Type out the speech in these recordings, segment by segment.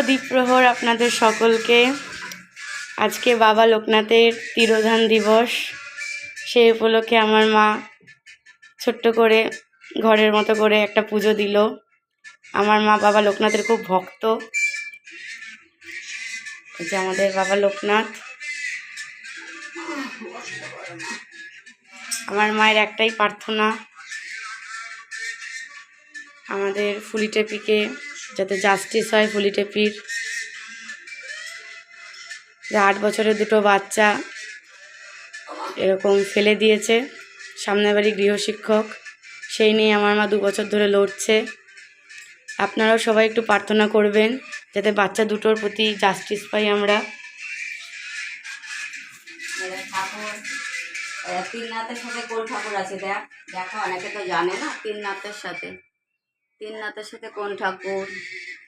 দ্বীপ্রহর আপনাদের সকলকে। আজকে বাবা লোকনাথের তিরোধান দিবস। সেই উপলক্ষে আমার মা ছোট্ট করে ঘরের মতো করে একটা পুজো দিল। আমার মা বাবা লোকনাথের খুব ভক্ত। যে আমাদের বাবা লোকনাথ। আমার মায়ের একটাই প্রার্থনা। আমাদের ফুলিটেপিকে যাতে জাস্টিস হয় ফুলিটেপির যে আট বছরের দুটো বাচ্চা এরকম ফেলে দিয়েছে, সামনের বাড়ি গৃহশিক্ষক, সেই নিয়ে আমার মা দু বছর ধরে লড়ছে। আপনারাও সবাই একটু প্রার্থনা করবেন যাতে বাচ্চা দুটোর প্রতি জাস্টিস পাই আমরা। তিন নাথের সাথে কোন ঠাকুর আছে, দেখ। দেখো, অনেকে তো জানে না তিন নাথের সাথে। তিন নাথের সাথে কোন ঠাকুর?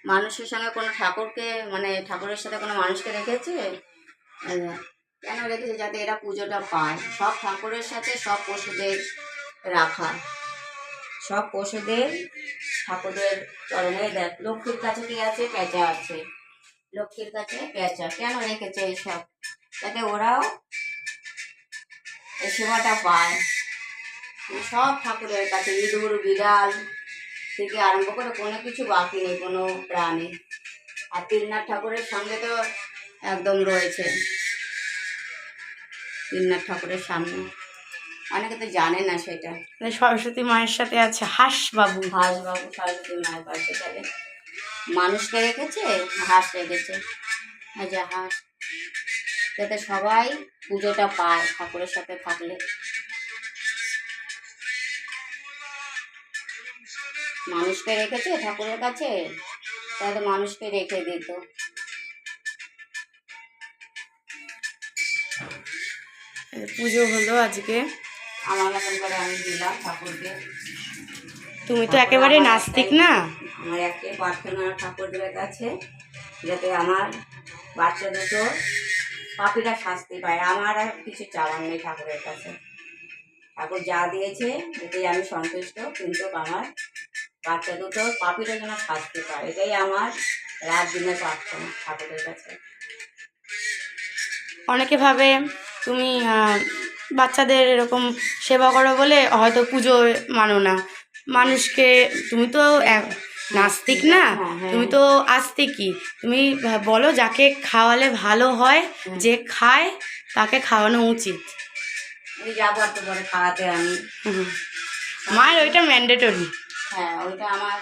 মানুষের সঙ্গে কোনো ঠাকুরকে মানে ঠাকুরের সাথে কোনো মানুষকে রেখেছে? কেন রেখেছে যাতে এরা পুজোটা পায়? সব ঠাকুরের সাথে সব পশুদের রাখা। সব পশুদের, ঠাকুরের চরণে দেখ, লক্ষ্মীর কাছে কি আছে? পেঁচা আছে। লক্ষ্মীর কাছে পেঁচা। কেন রেখেছে এইসব? যাতে ওরাও এই সেবাটা পায়। সব ঠাকুরের কাছে ইঁদুর, বিড়াল থেকে আরম্ভ করে কোনো কিছু বাকি নেই কোনো প্রাণী। আর তিরনাথ ঠাকুরের সঙ্গে তো একদম রয়েছে। তিরনাথ ঠাকুরের সামনে। অনেকে তো জানে না সেটা। মানে সরস্বতী মায়ের সাথে আছে হাঁস বাবু। হাঁস বাবু সরস্বতী মায়ের পাশে তাহলে মানুষকে রেখেছে? হাঁস রেখেছে। হাঁস। যাতে সবাই পুজোটা পায় ঠাকুরের সাথে থাকলে। মানুষকে রেখেছে ঠাকুরের কাছে? তাহলে মানুষকে রেখে দিত। পুজো হলো আজকে। আমার মতন করে আমি দিলাম ঠাকুরকে। তুমি তো একেবারে নাস্তিক না? আমার একটাই প্রার্থনা ঠাকুরের কাছে যাতে আমার বাচ্চা দুটো পাপিটা শাস্তি পায়। আমার আর কিছু চাওয়ার নেই ঠাকুরের কাছে। ঠাকুর যা দিয়েছে এতেই আমি সন্তুষ্ট কিন্তু আমার বাচ্চা দুটো পাপিটা যেন শাস্তি পায় এটাই আমার রাত দিনের প্রার্থনা ঠাকুরের কাছে। অনেকে ভাবে তুমি বাচ্চাদের এরকম সেবা করো বলে হয়তো পুজো মানো না। মানুষকে তুমি তো নাস্তিক না হ্যাঁ, হ্যাঁ। তুমি তো আস্তিকই। তুমি বলো যাকে খাওয়ালে ভালো হয় যে খায় তাকে খাওয়ানো উচিত। যাব একটু পরে খাওয়াতে আমি। মায়ের ওইটা ম্যান্ডেটরি হ্যাঁ ওইটা আমার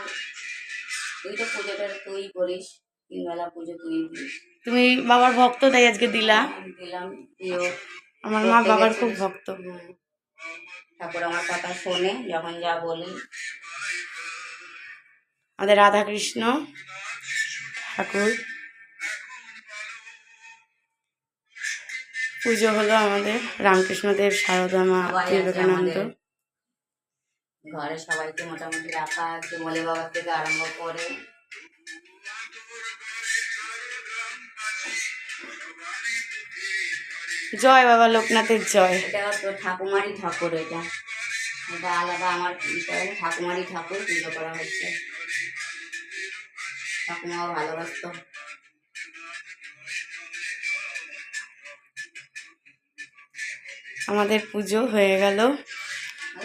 তো পুজোটা তুই করিস তিনবেলা পুজো তুই দিস। তুমি বাবার ভক্ত তাই আজকে দিলা? দিলাম তুইও আমার মা বাবার খুব ভক্ত। ঠাকুর আমার কথা শোনে যখন যা বলি। আমাদের রাধাকৃষ্ণ ঠাকুর। পুজো হলো আমাদের রামকৃষ্ণদেব সারদা মা বিবেকানন্দ। ঘরে সবাইকে মোটামুটি রাখা আছে বলে বাবার থেকে আরম্ভ করে। জয় বাবা লোকনাথের জয়। এটা তো ঠাকুমারই ঠাকুর এটা। এটা আলাদা আমার ঠাকুমারই ঠাকুর পুজো করা হচ্ছে। ঠাকুমাও ভালোবাসতো। আমাদের পুজো হয়ে গেল।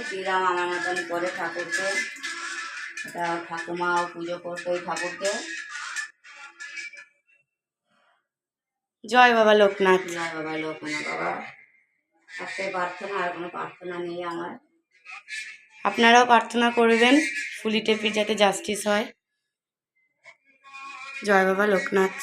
দিলাম আমার মতন করে ঠাকুরকে এটা ঠাকুমাও পুজো করতো ওই ঠাকুরকে। জয় বাবা লোকনাথ। জয় বাবা লোকনাথ বাবা। একটাই প্রার্থনা আর কোনো প্রার্থনা নেই আমার। আপনারাও প্রার্থনা করবেন ফুলি টেপি যাতে জাস্টিস হয়। জয় বাবা লোকনাথ।